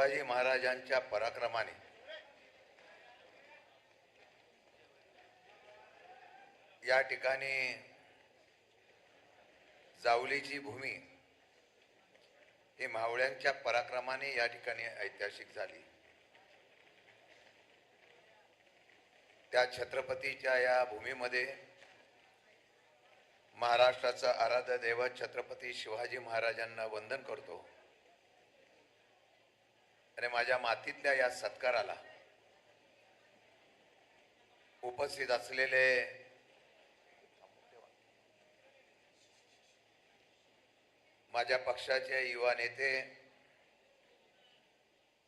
शिवाजी महाराजांच्या पराक्रमाने. या ठिकाणी जावलीची भूमी ही मावळ्यांच्या पराक्रमाने या ठिकाणी ऐतिहासिक झाली. त्या छत्रपतीच्या या भूमीमध्ये महाराष्ट्राचा आराध्य दैवत छत्रपती शिवाजी महाराजांना वंदन करतो. आणि माझ्या मातीतल्या या सत्काराला उपस्थित असलेले माझ्या पक्षाचे युवा नेते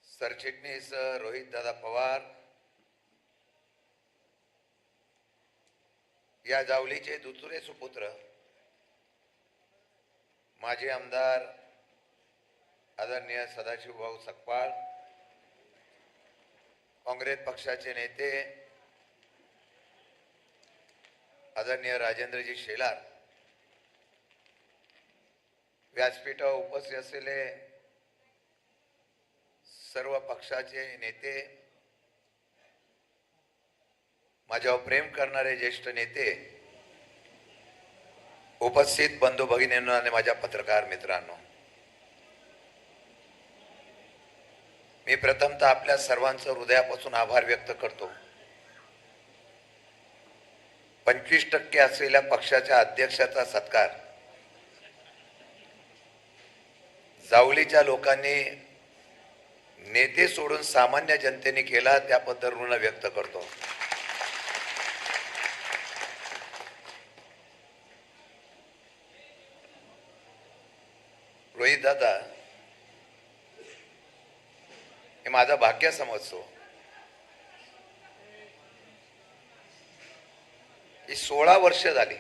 सरचिटणीस रोहित दादा पवार या जावलीचे दुसरे सुपुत्र माजी आमदार आदरणीय सदाशिवभाऊ सकपाळ काँग्रेस पक्षाचे नेते आदरणीय राजेंद्रजी शेलार व्यासपीठावर उपस्थित असलेले सर्व पक्षाचे नेते माझ्यावर प्रेम करणारे ज्येष्ठ नेते उपस्थित बंधू भगिनींना आणि माझ्या पत्रकार मित्रांनो मी प्रथमतः आपल्या सर्वांचं हृदयापासून आभार व्यक्त करतो. पंचवीस टक्के असलेल्या पक्षाच्या अध्यक्षाचा सत्कार. जावलीच्या लोकांनी नेते सोडून सामान्य जनतेने केला त्याबद्दल ऋण व्यक्त करतो. रोहित दादा हे माझं भाग्य समजतो. ही सोळा वर्ष झाली.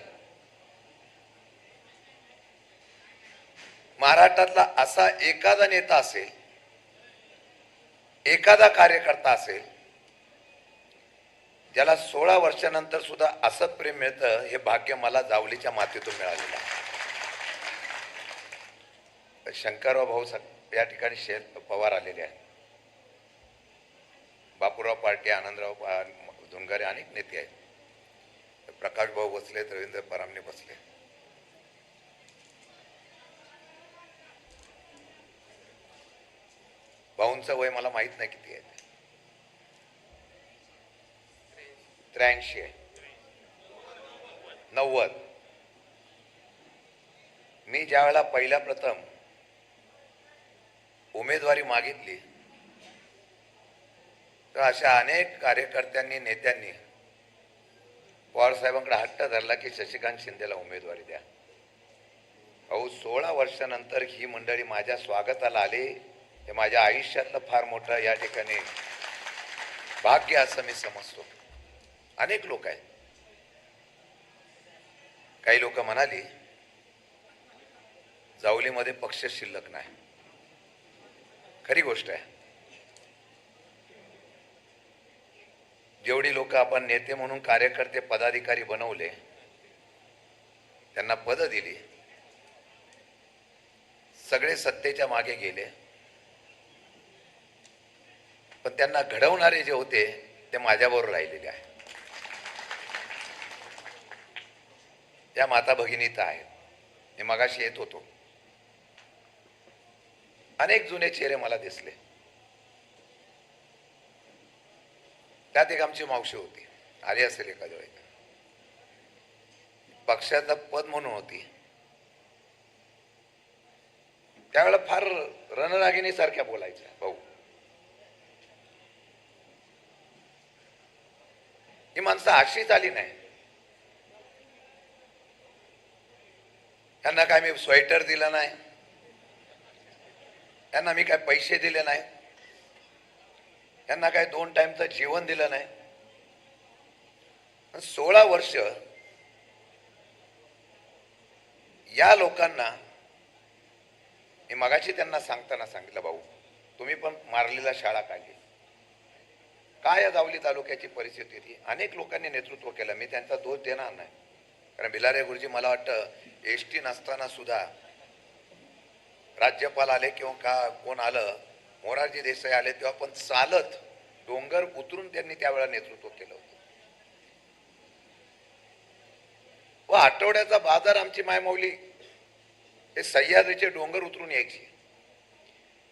महाराष्ट्रातला असा एखादा नेता असेल एखादा कार्यकर्ता असेल ज्याला सोळा वर्षानंतर सुद्धा असं प्रेम मिळतं हे भाग्य मला जावलीच्या मातीतून मिळालेलं आहे. शंकरराव भाऊ या ठिकाणी शेर पवार आलेले आहेत. बापूराव पार्टी आनंदराव धुनगारे अनेक नेते आहेत. प्रकाश भाऊ बसले रवींद्र परामने बसले. भाऊंचं वय मला माहीत नाही किती आहे. त्र्याऐंशी आहे. नव्वद. मी ज्या वेळेला पहिल्या प्रथम उमेदवारी मागितली तर अशा अनेक कार्यकर्त्यांनी नेत्यांनी पवारसाहेबांकडे हट्ट धरला की शशिकांत शिंदेला उमेदवारी द्या. अहो सोळा वर्षानंतर ही मंडळी माझ्या स्वागताला आली. हे माझ्या आयुष्यातलं फार मोठं या ठिकाणी भाग्य असं मी समजतो. अनेक लोक आहेत. काही लोक म्हणाली जावलीमध्ये पक्ष शिल्लक नाही. खरी गोष्ट आहे. जेवढी लोक आपण नेते म्हणून कार्यकर्ते पदाधिकारी बनवले त्यांना पद दिली. सगळे सत्तेच्या मागे गेले. पण त्यांना घडवणारे जे होते ते माझ्याबरोबर राहिलेले आहे त्या माता भगिनी तर आहेत. मी मगाशी येत होतो. अनेक जुने चेहरे मला दिसले. त्यात एक आमची मावशी होती आली असेल एखाद्या वेळी. पक्षाचं पद म्हणून होती. त्यावेळेला फार रणरागिणी सारख्या बोलायच्या भाऊ. ही माणसं अशीच आली नाही. त्यांना काय मी स्वेटर दिलं नाही. त्यांना मी काय पैसे दिले नाही यांना काय दोन टाइमचं जेवण दिलं नाही? सोळा वर्ष या लोकांना मी मगाशी त्यांना सांगताना सांगितलं भाऊ तुम्ही पण मारलेला शाळा काढली काय या जावली तालुक्याची परिस्थिती होती? अनेक लोकांनी नेतृत्व केलं मी त्यांचा दोष देणार नाही. कारण बिलारे गुरुजी मला वाटतं एस टी नसताना सुद्धा राज्यपाल आले किंवा का कोण आलं मोरारजी देसाई आले तेव्हा पण चालत डोंगर उतरून त्यांनी त्यावेळेला नेतृत्व केलं होतं. व आठवड्याचा बाजार आमची मायमौली हे सह्याद्रीचे डोंगर उतरून यायची.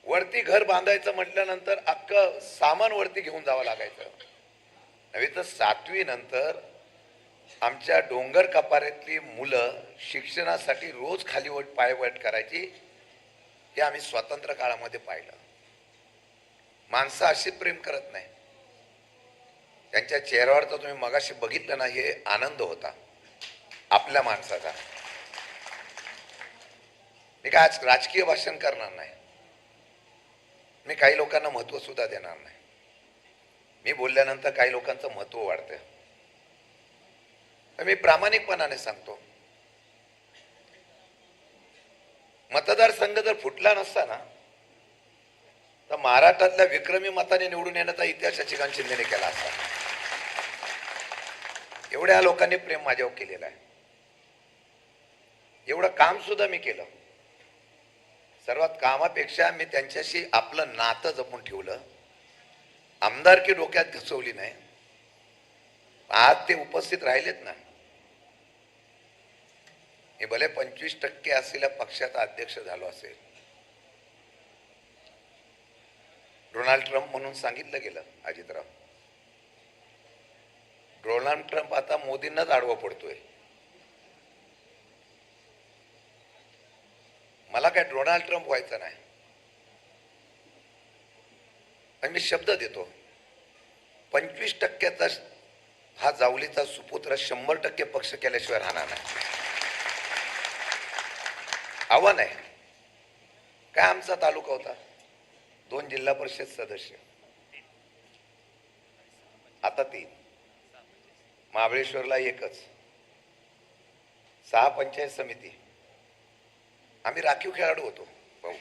वरती घर बांधायचं म्हटल्यानंतर अख्खं सामान वरती घेऊन जावं लागायचं. नव्हे तर सातवी नंतर आमच्या डोंगर कपाऱ्यातली मुलं शिक्षणासाठी रोज खालीवट पायवट करायची हे आम्ही स्वातंत्र्य काळामध्ये पाहिलं. माणसं अशी प्रेम करत नाही. त्यांच्या चेहऱ्यावर तर तुम्ही मगाशी बघितलं ना हे आनंद होता. आपल्या माणसाचा. मी काय आज राजकीय भाषण करणार नाही. मी काही लोकांना महत्त्व सुद्धा देणार नाही. मी बोलल्यानंतर काही लोकांचं महत्त्व वाढतं. तर मी प्रामाणिकपणाने सांगतो. मतदारसंघ जर फुटला नसता ना तर महाराष्ट्रातल्या विक्रमी मताने निवडून येण्याचा इतिहास शशिकांत शिंदेने केला असता. एवढ्या लोकांनी प्रेम माझ्यावर केलेलं आहे. एवढं काम सुद्धा मी केलं. सर्वात कामापेक्षा मी त्यांच्याशी आपलं नातं जपून ठेवलं. आमदारकी डोक्यात घसवली नाही. आज ते उपस्थित राहिलेत ना. मी भले पंचवीस टक्के असलेल्या पक्षाचा अध्यक्ष झालो असेल. डोनाल्ड ट्रम्प म्हणून सांगितलं गेलं अजितराव डोनाल्ड ट्रम्प आता मोदींनाच आडवा पडतोय. मला काय डोनाल्ड ट्रम्प व्हायचं नाही. आणि मी शब्द देतो पंचवीस टक्क्याचा हा जावलीचा सुपुत्र शंभर टक्के पक्ष केल्याशिवाय राहणार नाही. आव्हान आहे. काय आमचा तालुका होता? दोन जिल्हा परिषद सदस्य. आता तीन. महाबळेश्वरला एकच. सहा पंचायत समिती. आम्ही राखीव खेळाडू होतो भाऊ.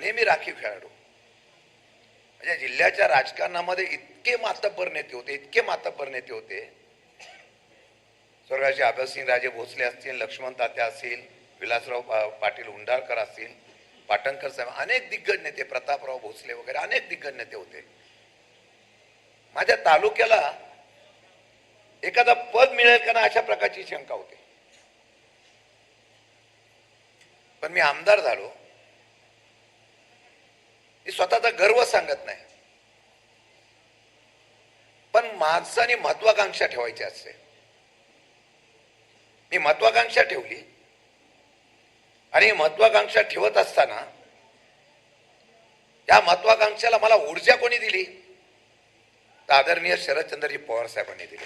नेहमी राखीव खेळाडू. म्हणजे जिल्ह्याच्या राजकारणामध्ये इतके मातब्बर नेते होते इतके मातब्बर नेते होते. स्वर्गाचे अभयसिंग राजे भोसले असतील लक्ष्मण तात्या असतील विलासराव पाटील हुंडाळकर असतील पाटणकर साहेब अनेक दिग्गज नेते प्रतापराव भोसले वगैरे अनेक दिग्गज नेते होते. माझ्या तालुक्याला एखादा पद मिळेल का ना अशा प्रकारची शंका होती. पण मी आमदार झालो. मी स्वतःचा गर्व सांगत नाही. पण माणसाने महत्वाकांक्षा ठेवायची असते. मी महत्वाकांक्षा ठेवली. आणि महत्वाकांक्षा ठेवत असताना या महत्वाकांक्षाला मला ऊर्जा कोणी दिली? तर आदरणीय शरदचंद्रजी पवार साहेबांनी दिली.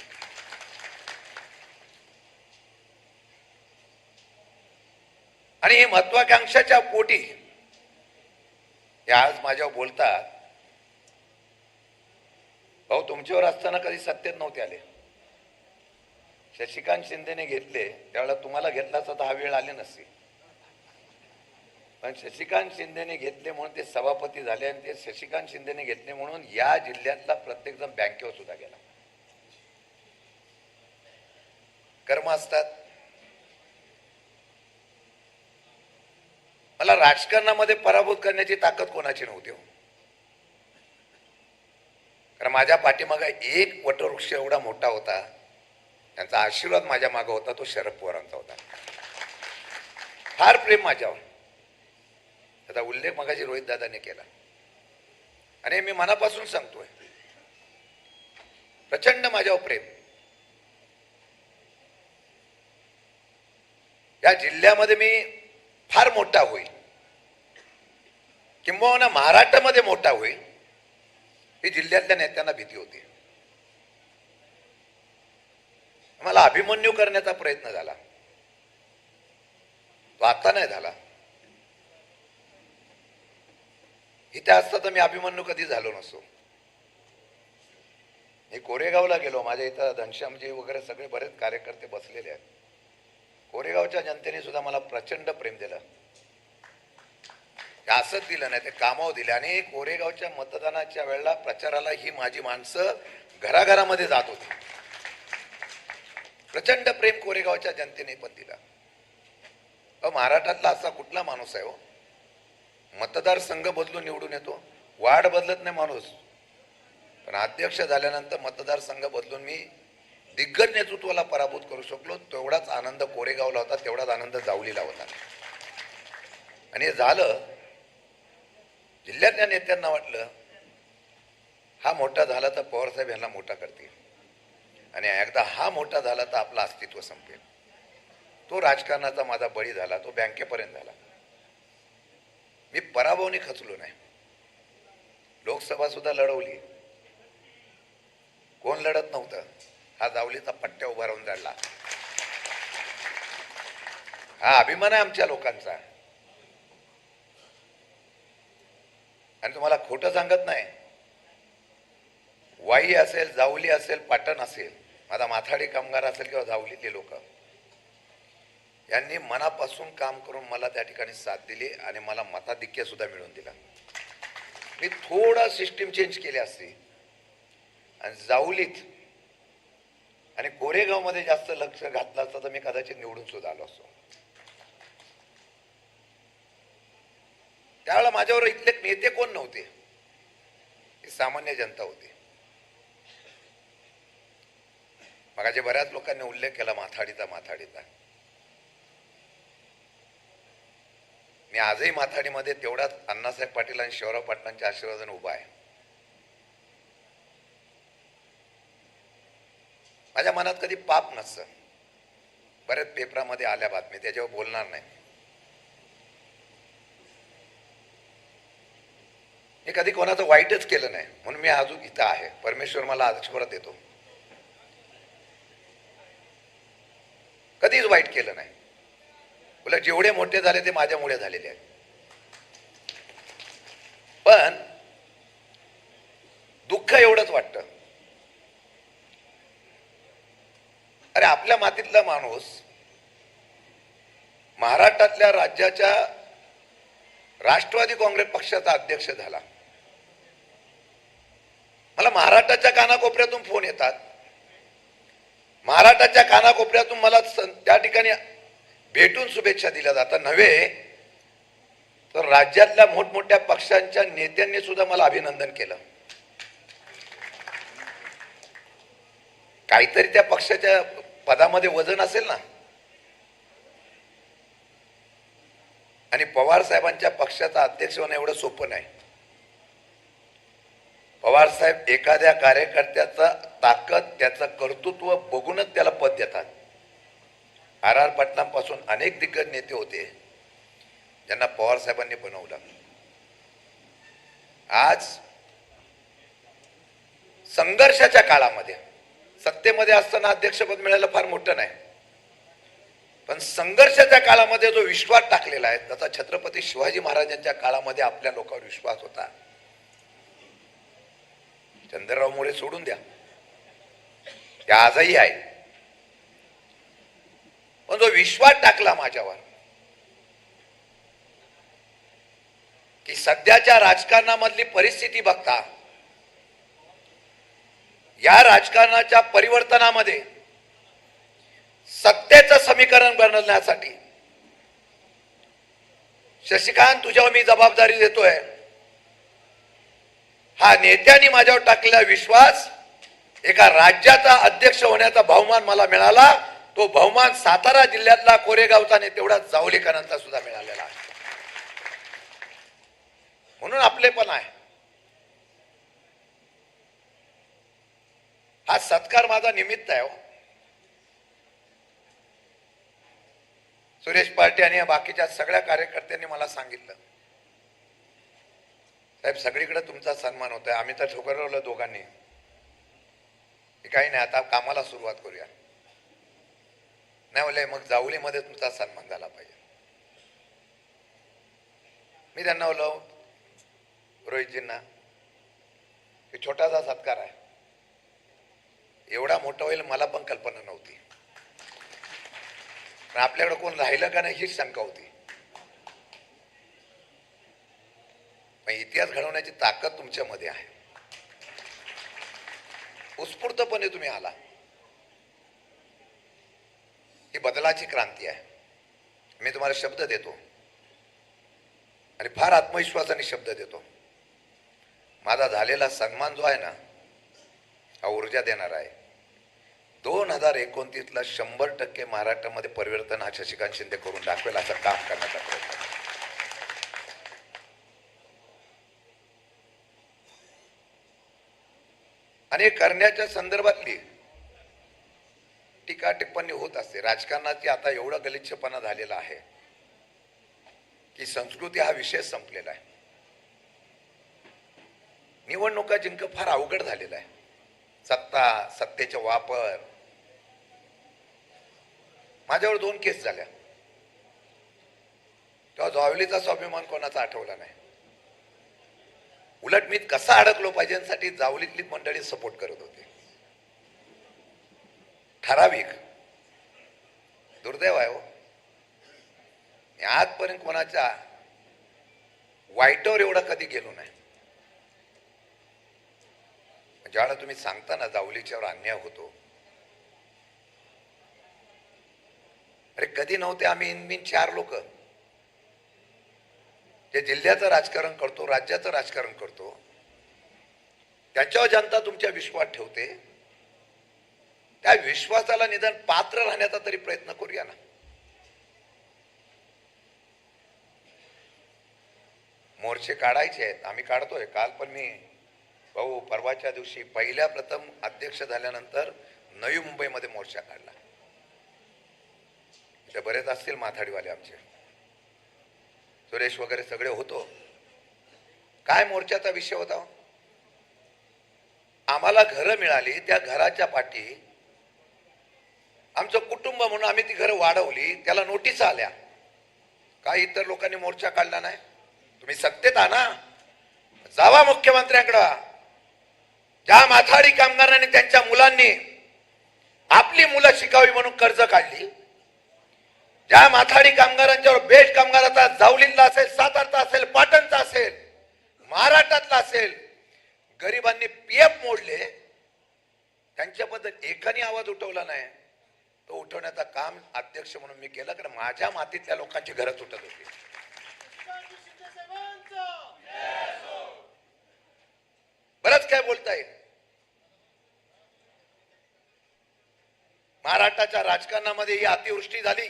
आणि हे महत्वाकांक्षाच्या पोटी हे आज माझ्यावर बोलतात. भाऊ तुमच्यावर असताना कधी सत्तेत नव्हते आले. शशिकांत शिंदेने घेतले त्यावेळेला तुम्हाला घेतला असता तर हा वेळ आले नसती. पण शशिकांत शिंदेने घेतले म्हणून ते सभापती झाले आणि ते शशिकांत शिंदेने घेतले म्हणून या जिल्ह्यातला प्रत्येकजण बँकेवर सुद्धा गेला. कर्म असतात. मला राजकारणामध्ये पराभूत करण्याची ताकद कोणाची नव्हती हो. कारण माझ्या पाठीमागा एक वटवृक्ष एवढा मोठा होता. त्यांचा आशीर्वाद माझ्या मागे होता तो शरद पवारांचा होता. फार प्रेम माझ्यावर. त्याचा उल्लेख मगाशी रोहित दादाने केला. आणि मी मनापासून सांगतोय प्रचंड माझ्यावर प्रेम. या जिल्ह्यामध्ये मी फार मोठा होईल. किंबहुना महाराष्ट्रामध्ये मोठा होईल. ही जिल्ह्यातल्या नेत्यांना भीती होती. मला अभिमन्यू करण्याचा प्रयत्न झाला. तो आता नाही झाला. इथे असता तर मी अभिमन्यू कधी झालो नसतो. मी कोरेगावला गेलो माझ्या इथं घनश्यामजी वगैरे सगळे बरेच कार्यकर्ते बसलेले आहेत. कोरेगावच्या जनतेने सुद्धा मला प्रचंड प्रेम दिलं. असंच दिलं नाही ते कामावर दिले. आणि कोरेगावच्या मतदानाच्या वेळेला प्रचाराला ही माझी माणसं घराघरामध्ये जात होती. प्रचंड प्रेम कोरेगावच्या जनतेने पण दिला. अहो महाराष्ट्रातला असा कुठला माणूस आहे हो? मतदारसंघ बदलून निवडून येतो. वाढ बदलत नाही माणूस. पण अध्यक्ष झाल्यानंतर मतदारसंघ बदलून मी दिग्गज नेतृत्वाला पराभूत करू शकलो. तेवढाच आनंद कोरेगावला होता तेवढाच आनंद जावलीला होता. आणि हे झालं जिल्ह्यातल्या नेत्यांना वाटलं हा मोठा झाला तर पवारसाहेब यांना मोठा करतील. आणि एकदा हा मोठा झाला तर आपलं अस्तित्व संपेल. तो राजकारणाचा माझा बळी झाला तो बँकेपर्यंत झाला. मी पराभवने खचलो नाही. लोकसभा सुद्धा लढवली कोण लढत नव्हतं? हा जावलीचा पट्ट्या उभा राहून जाडला. हा अभिमान आहे आमच्या लोकांचा. आणि तुम्हाला खोटं सांगत नाही. वाई असेल जावली असेल पाटण असेल माझा माथाडी कामगार असेल किंवा जावलीतले लोक. यांनी मनापासून काम करून मला त्या ठिकाणी साथ दिली आणि मला मताधिक्य सुद्धा मिळवून दिला. मी थोडा सिस्टीम चेंज केली असती. आणि जाऊलीत आणि कोरेगावमध्ये जास्त लक्ष घातलं असतं तर मी कदाचित निवडून सुद्धा आलो असतो. त्यावेळेला माझ्यावर इथले नेते कोण नव्हते? ही सामान्य जनता होती. मगाचे बऱ्याच लोकांनी उल्लेख केला माथाडीचा माथाडीचा. मी आजही माथाडीमध्ये तेवढाच अण्णासाहेब पाटील आणि शिवराव पाटलांच्या आशीर्वादाने उभा आहे. माझ्या मनात कधी पाप नसतं. बऱ्याच पेपरामध्ये आल्या बातमी त्याच्यावर बोलणार नाही. मी कधी कोणाचं वाईटच केलं नाही म्हणून मी अजून इथं आहे. परमेश्वर मला आश्वरात देतो. कधीच वाईट केलं नाही. उलट जेवढे मोठे झाले ते माझ्यामुळे झालेले आहे पण दुःख एवढंच वाटतं. अरे आपल्या मातीतला माणूस महाराष्ट्रातल्या राज्याच्या राष्ट्रवादी काँग्रेस पक्षाचा अध्यक्ष झाला. मला महाराष्ट्राच्या कानाकोपऱ्यातून फोन येतात. महाराष्ट्राच्या कानाकोपऱ्यातून मला त्या ठिकाणी भेटून शुभेच्छा दिल्या जातात. नव्हे तर राज्यातल्या मोठमोठ्या पक्षांच्या नेत्यांनी सुद्धा मला अभिनंदन केलं. काहीतरी त्या पक्षाच्या पदामध्ये वजन असेल ना? आणि पवार साहेबांच्या पक्षाचा अध्यक्ष होणं एवढं सोपं नाही. पवार साहेब एखाद्या कार्यकर्त्याचा ताकद त्याचं कर्तृत्व बघूनच त्याला पद देतात. आर आर पाटलांपासून अनेक दिग्गज नेते होते. ज्यांना पवारसाहेबांनी बनवलं. आज संघर्षाच्या काळामध्ये सत्तेमध्ये असताना अध्यक्षपद मिळालं फार मोठं नाही. पण संघर्षाच्या काळामध्ये जो विश्वास टाकलेला आहे त्याचा छत्रपती शिवाजी महाराजांच्या काळामध्ये आपल्या लोकांवर विश्वास होता. चंद्रराव मोरे सोडून द्या. त्या आजही आहे. पण जो विश्वास टाकला माझ्यावर की सध्याच्या राजकारणामधली परिस्थिती बघता या राजकारणाच्या परिवर्तनामध्ये सत्तेचं समीकरण बनवण्यासाठी शशिकांत तुझ्यावर मी जबाबदारी देतोय. हा नेत्यांनी माझ्यावर टाकलेला विश्वास एका राज्याचा अध्यक्ष होण्याचा बहुमान मला मिळाला. तो बहुमान सातारा जिल्ह्यातला कोरेगावचा आणि तेवढा जावलेकरांचा सुद्धा मिळालेला आहे. म्हणून आपले पण आहे. हा सत्कार माझा निमित्त आहे हो. सुरेश पार्टी आणि या बाकीच्या सगळ्या कार्यकर्त्यांनी मला सांगितलं. साहेब सगळीकडे तुमचा सन्मान होतोय. आम्ही तर ठोकरवलं दोघांनी. हे काही नाही आता कामाला सुरुवात करूया. नाही बोलले मग जावलीमध्ये तुमचा सन्मान झाला पाहिजे. मी त्यांना बोललो रोहितजींना हे छोटासा सत्कार आहे. एवढा मोठा होईल मला पण कल्पना नव्हती. पण आपल्याकडे कोण राहिलं का नाही हीच शंका होती. पण इतिहास घडवण्याची ताकद तुमच्यामध्ये आहे. उत्स्फूर्तपणे तुम्ही आला. ही बदलाची क्रांती आहे. मी तुम्हाला शब्द देतो. आणि फार आत्मविश्वासाने शब्द देतो. माझा झालेला सन्मान जो आहे ना हा ऊर्जा देणार आहे. दोन हजार एकोणतीसला शंभर टक्के महाराष्ट्रामध्ये परिवर्तन हा शशिकांत शिंदे करून दाखवेल असं काम करण्याचा प्रयत्न आणि हे करण्याच्या संदर्भातली टीका टिप्पणी होत असते. राजकारणाची आता एवढा गलिच्छपणा झालेला आहे की संस्कृती हा विषय संपलेला आहे. निवडणुका जिंक फार अवघड झालेला आहे. सत्ता सत्तेचा वापर. माझ्यावर दोन केस झाल्या. तेव्हा जावलीचा स्वाभिमान कोणाचा आठवला नाही. उलट मी कसा अडकलो पाहिजेसाठी जावलीतली मंडळी सपोर्ट करत होते. ठराविक. दुर्दैव आहे हो. मी आजपर्यंत कोणाच्या वाईटवर एवढा कधी गेलो नाही. ज्यावेळेला तुम्ही सांगता ना जावलीच्यावर अन्याय होतो. अरे कधी नव्हते आम्ही इनबिन चार लोक. जे जिल्ह्याचं राजकारण करतो राज्याचं राजकारण करतो त्याच्यावर जनता तुमच्या विश्वास ठेवते. त्या विश्वासाला निदान पात्र राहण्याचा तरी प्रयत्न करूया ना. मोर्चे काढायचे आहेत. आम्ही काढतोय. काल पण मी भाऊ परवाच्या दिवशी पहिल्या प्रथम अध्यक्ष झाल्यानंतर नवी मुंबईमध्ये मोर्चा काढला. इथे बरेच असतील माथाडीवाले आमचे. सुरेश वगैरे सगळे होतो. काय मोर्चाचा विषय होता? आम्हाला घरं मिळाली त्या घराच्या पाठी आमचं कुटुंब म्हणून आम्ही ती घरं वाढवली त्याला नोटीस आल्या. काही इतर लोकांनी मोर्चा काढला नाही. तुम्ही सत्तेत आणा. जावा मुख्यमंत्र्यांकडं. ज्या माथाडी कामगारांनी त्यांच्या मुलांनी आपली मुलं शिकावी म्हणून कर्ज काढली. ज्या माथाडी कामगारांच्यावर बेस्ट कामगाराचा जावलीला असेल सातारचा असेल पाटणचा असेल महाराष्ट्रातला असेल गरिबांनी पीएफ मोडले. त्यांच्याबद्दल एकाने आवाज उठवला नाही. तो उठवण्याचं काम अध्यक्ष म्हणून मी केलं कारण माझ्या मातीतल्या लोकांची घरं तुटत होती. बरंच काय बोलता येईल. महाराष्ट्राच्या राजकारणामध्ये ही अतिवृष्टी झाली.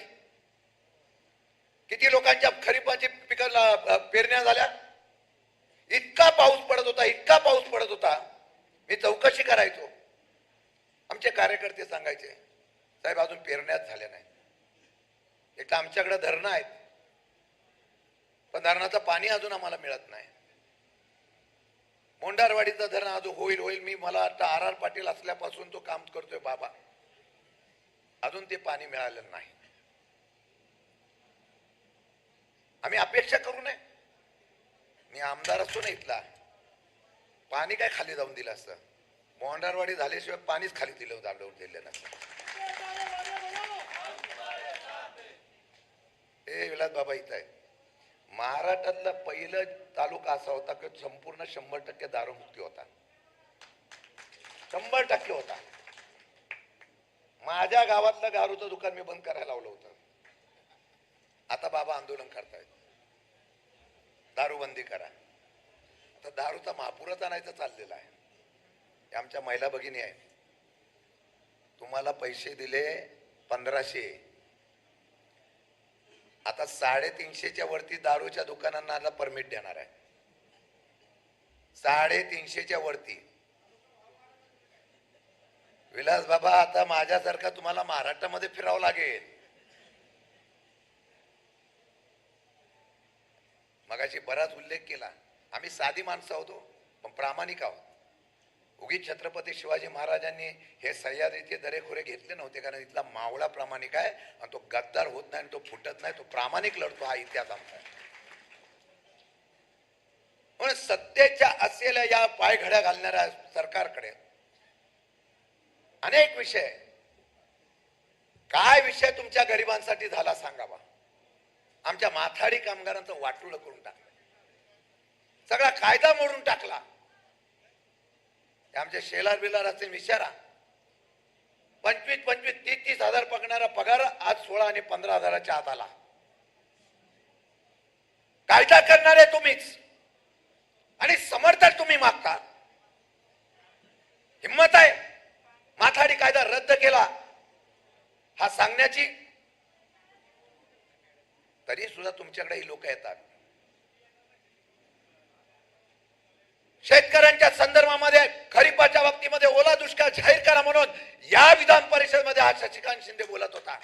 किती लोकांच्या खरीपाची पिकाला पेरण्या झाल्या. इतका पाऊस पडत होता इतका पाऊस पडत होता. मी चौकशी करायचो. आमचे कार्यकर्ते सांगायचे साहेब अजून पेरण्याच झाल्या नाही एक आमच्याकडे धरणं आहेत पण धरणाचं पाणी अजून आम्हाला मिळत नाही. मोंडारवाडीचं धरण अजून होईल होईल. मी मला आता आर आर पाटील असल्यापासून तो काम करतोय बाबा. अजून ते पाणी मिळालं नाही. आम्ही अपेक्षा करू नये. मी आमदार असतो ना इथला. पाणी काय खाली जाऊन दिलं असतं? मोंडारवाडी झाल्याशिवाय पाणीच खाली दिलं दाबडवून दिलं नसतं. हे विलास बाबा इथं आहे. महाराष्ट्रातला पहिलं तालुका असा होता की संपूर्ण शंभर टक्के दारूमुक्ती होता. शंभर टक्के होता. माझ्या गावातलं दारूचं दुकान मी बंद करायला लावलं होतं. आता बाबा आंदोलन करतायत. दारूबंदी करा. आता दारूचा महापुरच आणायचं चाललेला आहे. आमच्या महिला भगिनी आहेत. तुम्हाला पैसे दिले पंधराशे. आता साडेतीनशेच्या वरती दारूच्या दुकानांना आता परमिट देणार आहे. साडेतीनशेच्या वरती. विलास बाबा आता माझ्यासारखा तुम्हाला महाराष्ट्रामध्ये फिरावं लागेल. मगाशी बराच उल्लेख केला. आम्ही साधी माणसं होतो पण प्रामाणिक आहोत. उगी छत्रपती शिवाजी महाराजांनी हे सह्याद्रीचे दरेखोरे घेतले नव्हते कारण इथला मावळा प्रामाणिक आहे आणि तो गद्दार होत नाही आणि तो फुटत नाही तो प्रामाणिक लढतो हा इतिहास आमचा. आहे म्हणून सत्तेच्या असलेल्या या पायघड्या घालणाऱ्या सरकारकडे अनेक विषय काय विषय तुमच्या गरिबांसाठी झाला सांगावा आमच्या माथाडी कामगारांचं वाटुळ करून टाकलं. सगळा कायदा मोडून टाकला. आमच्या शेलार बिलार विचारा. पंचवीस पंचवीस तीस तीस हजार पकडणारा पगार आज सोळा आणि पंधरा हजाराच्या आत आला. कायदा करणारे तुम्हीच. आणि समर्थक तुम्ही मागता. हिंमत आहे. माथाडी कायदा रद्द केला. हा सांगण्याची. तरी सुद्धा तुमच्याकडे ही लोक येतात. शेतकऱ्यांच्या संदर्भामध्ये खरीपाच्या बाबतीमध्ये ओला दुष्काळ जाहीर करा म्हणून या विधान परिषदमध्ये हा शशिकांत शिंदे बोलत होता.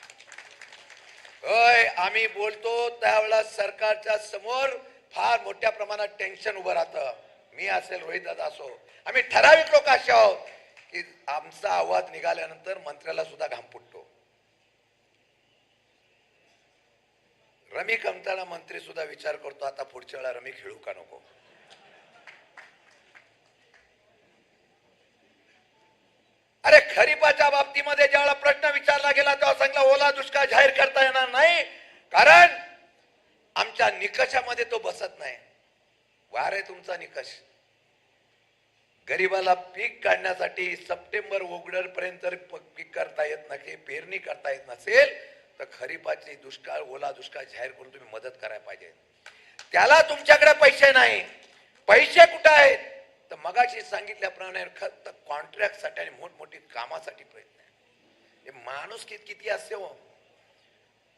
होय आम्ही बोलतो त्यावेळेला सरकारच्या समोर फार मोठ्या प्रमाणात टेन्शन उभं राहतं. मी असेल रोहित दादा असो. आम्ही ठराविक लोक असे आहोत की आमचा आवाज निघाल्यानंतर मंत्र्याला सुद्धा घाम फुटतो. रमी कमताना मंत्री सुद्धा विचार करतो आता पुढच्या वेळा रमी खेळू का नको अरे खरीपाच्या बाबतीमध्ये ज्यावेळेला प्रश्न विचारला गेला तेव्हा सांगला ओला दुष्काळ जाहीर करता येणार नाही. कारण आमच्या निकषामध्ये तो बसत नाही. वार आहे तुमचा निकष. गरीबाला पीक काढण्यासाठी सप्टेंबर ओगडर पर्यंत पीक करता येत नसे पेरणी करता येत नसेल तर खरीपाची दुष्काळ ओला दुष्काळ जाहीर करून तुम्ही मदत करायला पाहिजे. त्याला तुमच्याकडे पैसे नाही. पैसे कुठं आहेत? तर मगाशी सांगितल्याप्रमाणे खत कॉन्ट्रॅक्टसाठी आणि मोठमोठी कामासाठी प्रयत्न आहे. हे माणूस कित किती असते हो?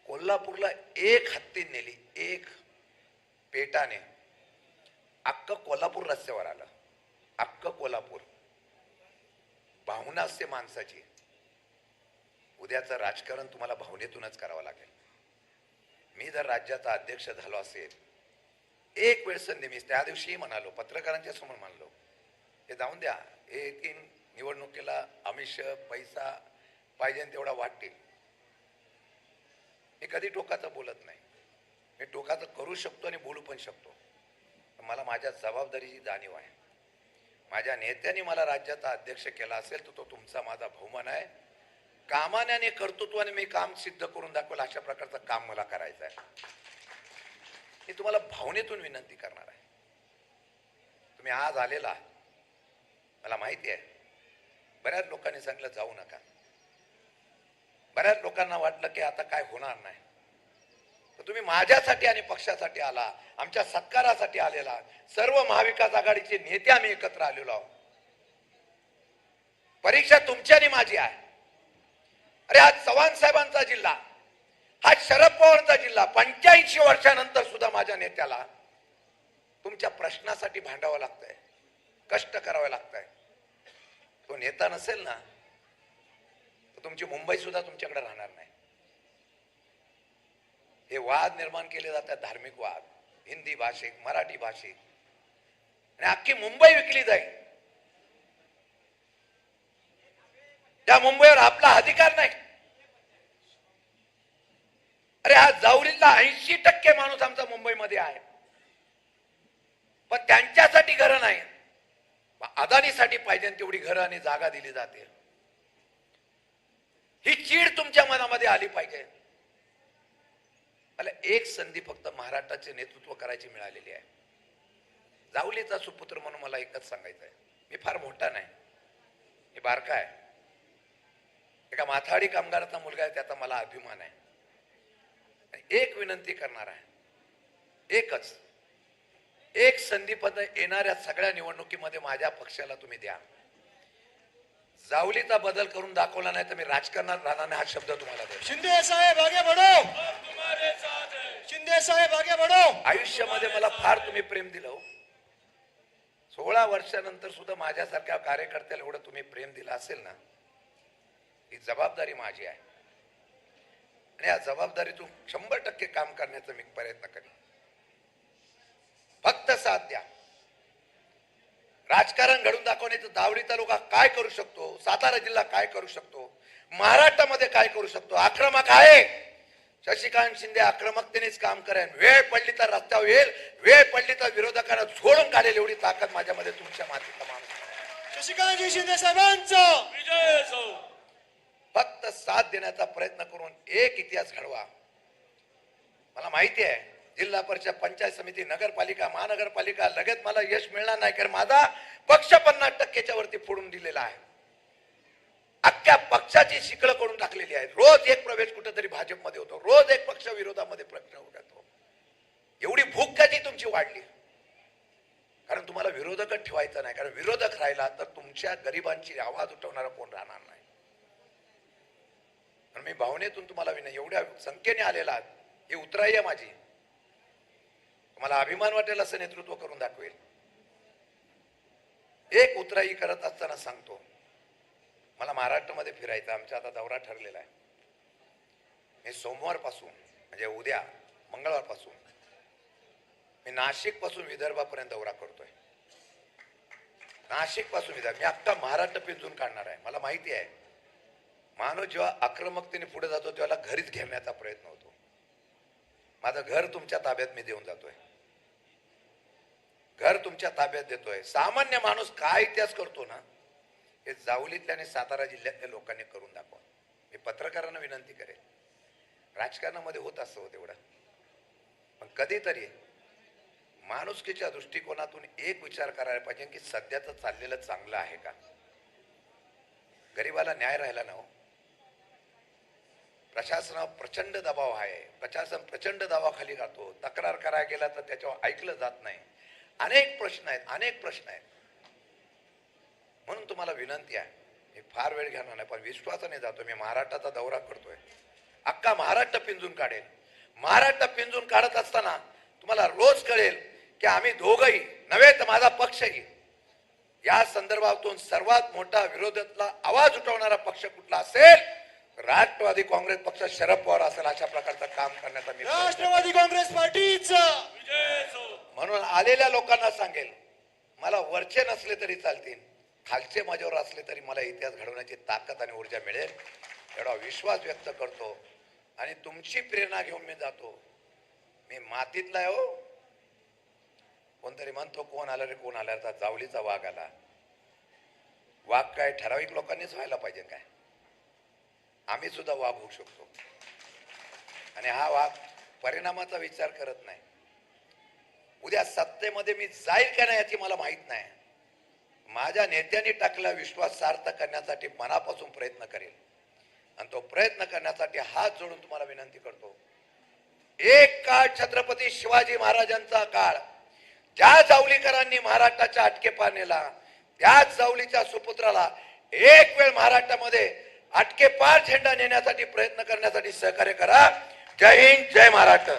कोल्हापूरला एक हत्ती नेली एक पेटाने. अक्क कोल्हापूर रस्त्यावर आलं. अक्क कोल्हापूर. भावना असते माणसाची. उद्याचं राजकारण तुम्हाला भावनेतूनच करावं लागेल. मी जर राज्याचा अध्यक्ष झालो असेल एक वेळ संधी मी त्या दिवशी म्हणालो पत्रकारांच्या समोर मानलो हे जाऊन द्या. हे येतील निवडणुकीला आमिष पैसा पाहिजे तेवढा वाटतील मी कधी टोकाचं बोलत नाही. मी टोकाचं करू शकतो आणि बोलू पण शकतो. मला माझ्या जबाबदारीची जाणीव आहे. माझ्या नेत्यांनी मला राज्याचा अध्यक्ष केला असेल तर तो तुमचा माझा बहुमान आहे. कामाने आणि कर्तृत्वाने मी काम सिद्ध करून दाखवलं अशा प्रकारचं काम मला करायचं आहे. मी तुम्हाला भावनेतून विनंती करणार आहे. तुम्ही आज आलेला आहे. मला माहिती आहे. बऱ्याच लोकांनी सांगितलं जाऊ नका. बऱ्याच लोकांना वाटलं की आता काय होणार नाही. तर तुम्ही माझ्यासाठी आणि पक्षासाठी आला आमच्या सत्कारासाठी आलेला सर्व महाविकास आघाडीचे नेते आम्ही एकत्र आलेलो आहोत. परीक्षा तुमची आणि माझी आहे. अरे आज चव्हाण साहेबांचा जिल्हा हा शरद पवारचा जिल्हा पंच्याऐंशी वर्षानंतर सुद्धा माझ्या नेत्याला तुमच्या प्रश्नासाठी भांडावं लागतंय. कष्ट करावे लागताय. तो नेता नसेल ना तर तुमची मुंबई सुद्धा तुमच्याकडे राहणार नाही. हे वाद निर्माण केले जातात धार्मिक वाद हिंदी भाषिक मराठी भाषिक. आणि अख्खी मुंबई विकली जाईल. त्या मुंबईवर आपला अधिकार नाही. अरे हा जावळीतला ऐंशी टक्के माणूस आमचा मुंबईमध्ये आहे. पण त्यांच्यासाठी घरं नाही अदानीसाठी पाहिजे तेवढी घरं आणि जागा दिली जाते. ही चीड तुमच्या मनामध्ये आली पाहिजे. मला एक संधी फक्त महाराष्ट्राचे नेतृत्व करायची मिळालेली आहे. जाऊलीचा सुपुत्र म्हणून मला एकच सांगायचं आहे. मी फार मोठा नाही. मी बारका आहे. एका माथाडी कामगाराचा मुलगा आहे त्याचा मला अभिमान आहे. एक विनंती करणार आहे. एकच. एक संधी पद येणाऱ्या सगळ्या निवडणुकीमध्ये माझ्या पक्षाला तुम्ही द्या. जावलीचा बदल करून दाखवला नाही तर मी राजकारणात राहणार नाही हा शब्द तुम्हाला देतो. शिंदे साहेब आगे बढ़ो! शिंदे साहेब आगे बढ़ो! आयुष्यामध्ये मला फार तुम्ही प्रेम दिलं हो. सोळा वर्षानंतर सुद्धा माझ्यासारख्या कार्यकर्त्याला एवढं तुम्ही प्रेम दिलं असेल ना ही जबाबदारी माझी आहे. आणि या जबाबदारीतून शंभर टक्के काम करण्याचा मी प्रयत्न करेन. फक्त साथ द्या. राजकारण घडून दाखवण्याचं दावडी तालुका काय करू शकतो? सातारा जिल्हा काय करू शकतो? महाराष्ट्रामध्ये काय करू शकतो? आक्रमक आहे. शशिकांत शिंदे आक्रमकतेनेच काम करेन. वेळ पडली तर रस्त्यावर येईल. वेळ पडली तर विरोधकांना झोडून काढेल एवढी ताकद माझ्यामध्ये तुमच्या मातीचा माणूस आहे. शशिकांतजी शिंदे साहेबांचा! फक्त साथ देण्याचा प्रयत्न करून एक इतिहास घडवा. मला माहिती आहे जिल्हा परिषद पंचायत समिती नगरपालिका महानगरपालिका लगेच मला यश मिळणार नाही कारण माझा पक्ष पन्नास टक्केच्या वरती फोडून दिलेला आहे. अख्ख्या पक्षाची शिकलं करून टाकलेली आहे. रोज एक प्रवेश कुठेतरी भाजपमध्ये होतो. रोज एक पक्ष विरोधामध्ये प्रश्न उठतो. एवढी भूक कधी तुमची वाढली? कारण तुम्हाला विरोधकच ठेवायचं नाही. कारण विरोधक राहिला तर तुमच्या गरिबांची आवाज उठवणारा कोण राहणार नाही? पण मी भावनेतून तुम्हाला विनय एवढ्या संख्येने आलेला हे ही उतराई आहे माझी. तुम्हाला अभिमान वाटेल असं नेतृत्व करून दाखवेल. एक उतराई करत असताना सांगतो मला महाराष्ट्रामध्ये फिरायचं आमचा आता दौरा ठरलेला आहे. मी सोमवारपासून म्हणजे उद्या मंगळवारपासून मी नाशिकपासून विदर्भापर्यंत दौरा करतोय. नाशिकपासून विदर्भ मी अख्खा महाराष्ट्र पिंजून काढणार आहे. मला माहिती आहे माणूस जेव्हा आक्रमकतेने पुढे जातो तेव्हा घरीच घेण्याचा प्रयत्न होतो. माझं घर तुमच्या ताब्यात मी देऊन जातोय. घर तुमच्या ताब्यात देतोय. सामान्य माणूस काय इतिहास करतो ना हे जावलीतल्या आणि सातारा जिल्ह्यातल्या लोकांनी करून दाखवा. मी पत्रकारांना विनंती करेन. राजकारणामध्ये होत असतो हो तेवढं. पण कधीतरी माणुसकीच्या दृष्टिकोनातून एक विचार करायला पाहिजे की सध्याचं चाललेलं चांगलं आहे का? गरीबाला न्याय राहिला ना हो. प्रशासनावर प्रचंड दबाव आहे. प्रशासन प्रचंड दबावाखाली जातो. तक्रार करायला गेला तर त्याच्यावर ऐकलं जात नाही. अनेक प्रश्न आहेत अनेक प्रश्न आहेत. म्हणून तुम्हाला विनंती आहे मी फार वेळ घेणार नाही पण विश्वासाने जातो मी महाराष्ट्राचा दौरा करतोय. अख्खा महाराष्ट्र पिंजून काढेल. महाराष्ट्र पिंजून काढत असताना तुम्हाला रोज कळेल की आम्ही दोघही नव्हे तर माझा पक्षही. या संदर्भातून सर्वात मोठा विरोधातला आवाज उठवणारा पक्ष कुठला असेल? राष्ट्रवादी काँग्रेस पक्ष शरद पवार असेल अशा प्रकारचं काम करण्याचा मी. राष्ट्रवादी काँग्रेस पार्टीचा! म्हणून आलेल्या लोकांना सांगेल मला वरचे नसले तरी चालतील खालचे माझ्यावर असले तरी मला इतिहास घडवण्याची ताकद आणि ऊर्जा मिळेल एवढा विश्वास व्यक्त करतो आणि तुमची प्रेरणा घेऊन मी जातो. मी मातीतला हो. कोणतरी म्हणतो कोण आला रे कोण आला जावलीचा वाघ आला. वाघ काय ठराविक लोकांनीच व्हायला पाहिजे काय? आम्ही सुद्धा वाघ होऊ शकतो. आणि हा वाघ परिणामाचा विचार करत नाही. उद्या सत्तेमध्ये मी जाईल का नाही याची मला माहीत नाही. माझ्या नेत्यांनी टाकला विश्वास सार्थ करण्यासाठी मनापासून प्रयत्न करेल. आणि तो प्रयत्न करण्यासाठी हात जोडून तुम्हाला विनंती करतो. एक काळ छत्रपती शिवाजी महाराजांचा काळ. ज्या जावलीकरांनी महाराष्ट्राच्या अटकेपार नेला त्याच जावलीच्या सुपुत्राला एक वेळ महाराष्ट्रामध्ये अटकेपार झेंडा नेण्यासाठी प्रयत्न करण्यासाठी सहकार्य करा. जय हिंद जय महाराष्ट्र.